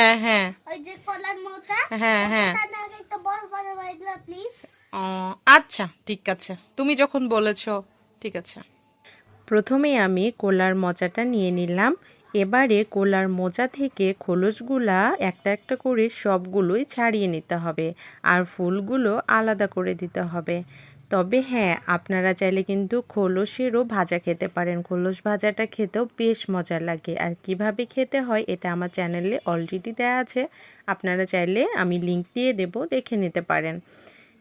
হ্যাঁ হ্যাঁ। ওই যে কলার মোচা হ্যাঁ হ্যাঁ। একটা বল বানাবাই দিলা প্লিজ ও আচ্ছা ঠিক আছে। তুমি যখন বলেছ ঠিক আছে। প্রথমে আমি কোলার মোচাটা নিয়ে নিলাম। এবারে কোলার মোচা থেকে খোলসগুলা একটা একটা করে সবগুলোই ছাড়িয়ে নিতে হবে। আর ফুলগুলো আলাদা করে দিতে হবে। তবে হ্যাঁ আপনারা চাইলে কিন্তু খোলসেরও ভাজা খেতে পারেন। খোলস ভাজাটা খেতেও বেশ মজা লাগে। আর কীভাবে খেতে হয় এটা আমার চ্যানেলে অলরেডি দেওয়া আছে। আপনারা চাইলে আমি লিংক দিয়ে দেব, দেখে নিতে পারেন।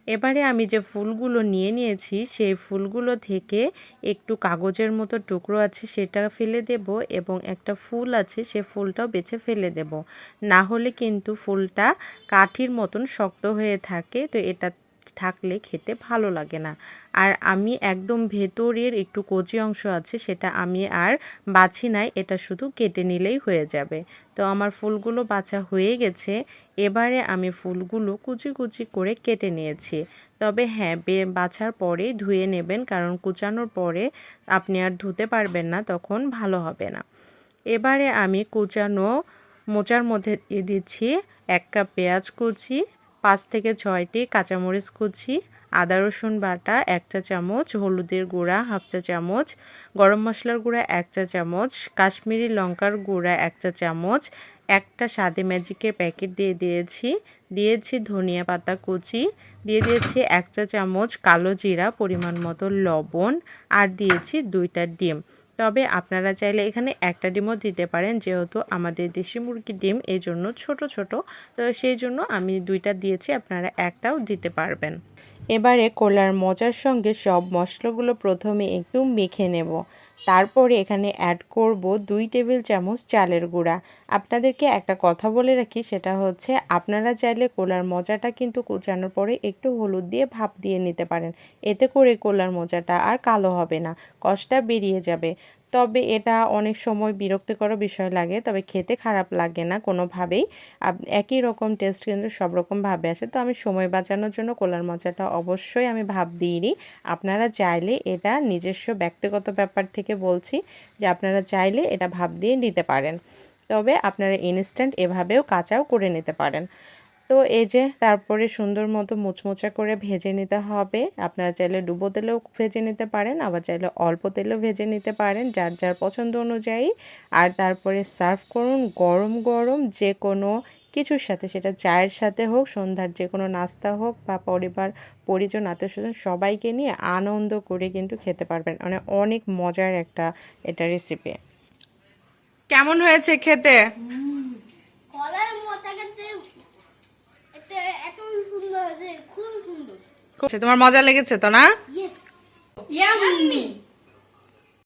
এবারে আমি যে ফুলগুলো নিয়ে নিয়েছি, সেই ফুলগুলো থেকে একটু কাগজের মতো টুকরো আছে সেটা ফেলে দেব এবং একটা ফুল আছে সে ফুলটাও বেছে ফেলে দেব। না হলে কিন্তু ফুলটা কাঠির মতন শক্ত হয়ে থাকে, তো এটা থাকলে খেতে ভালো লাগে না। আর আমি একদম ভেতরের একটু কচি অংশ আছে সেটা আমি আর বাছি নাই, এটা শুধু কেটে নিলেই হয়ে যাবে। তো আমার ফুলগুলো বাছা হয়ে গেছে, এবারে আমি ফুলগুলো কুচি কুচি করে কেটে নিয়েছি। তবে হ্যাঁ বে, বাছার পরে ধুয়ে নেবেন, কারণ কুচানোর পরে আপনি আর ধুতে পারবেন না, তখন ভালো হবে না। এবারে আমি কুচানো মোচার মধ্যে দিয়ে দিচ্ছি এক কাপ পেঁয়াজ কুচি পাঁচ থেকে ছয়টি কাঁচামরিচ কুচি, আদা রসুন বাটা এক চা চামচ, হলুদের গুঁড়া হাফ চা চামচ, গরম মশলার গুঁড়া এক চা চামচ, কাশ্মীরি লঙ্কার গুঁড়া এক চা চামচ, একটা স্বাদে ম্যাজিকের প্যাকেট দিয়ে দিয়েছি। দিয়েছি ধনিয়া পাতা কুচি, দিয়ে দিয়েছি এক চা চামচ কালো জিরা পরিমাণ মতো লবণ, আর দিয়েছি দুইটা ডিম। তবে আপনারা চাইলে এখানে একটা ডিমও দিতে পারেন, যেহেতু আমাদের দেশি মুরগির ডিম এই জন্য ছোটো ছোটো। তো সেই জন্য আমি দুইটা দিয়েছি, আপনারা একটাও দিতে পারবেন। এবারে কোলার মজার সঙ্গে সব মশলাগুলো প্রথমে একটু মেখে নেব। তারপরে এখানে অ্যাড করব দুই টেবিল চামচ চালের গুঁড়া। আপনাদেরকে একটা কথা বলে রাখি, সেটা হচ্ছে আপনারা চাইলে কোলার মোচাটা কিন্তু কুচানোর পরে একটু হলুদ দিয়ে ভাপ দিয়ে নিতে পারেন। এতে করে কোলার মোচাটা আর কালো হবে না কষটা বেরিয়ে যাবে। তবে এটা অনেক সময় বিরক্তিকর বিষয় লাগে, তবে খেতে খারাপ লাগে না কোনোভাবেই। একই রকম টেস্ট কিন্তু সব রকমভাবে আসে। তো আমি সময় বাঁচানোর জন্য কোলার মজাটা অবশ্যই আমি ভাব দিইনি আপনারা চাইলে এটা নিজস্ব ব্যক্তিগত ব্যাপার থেকে বলছি যে আপনারা চাইলে এটা ভাব দিয়ে নিতে পারেন। তবে আপনারা ইনস্ট্যান্ট এভাবেও কাঁচাও করে নিতে পারেন। তো এই যে তারপরে সুন্দর মতো মুচমুচা করে ভেজে নিতে হবে। আপনারা চাইলে ডুবো তেলেও ভেজে নিতে পারেন, আবার চাইলে অল্প তেলেও ভেজে নিতে পারেন যার যার পছন্দ অনুযায়ী। আর তারপরে সার্ভ করুন গরম গরম যে কোনো কিছুর সাথে সেটা চায়ের সাথে হোক সন্ধ্যার যে কোনো নাস্তা হোক বা পরিবার পরিজন আত্মীয় স্বজন সবাইকে নিয়ে আনন্দ করে কিন্তু খেতে পারবেন। মানে অনেক মজার একটা এটা রেসিপি কেমন হয়েছে খেতে? তোমার মজা লেগেছে তো না?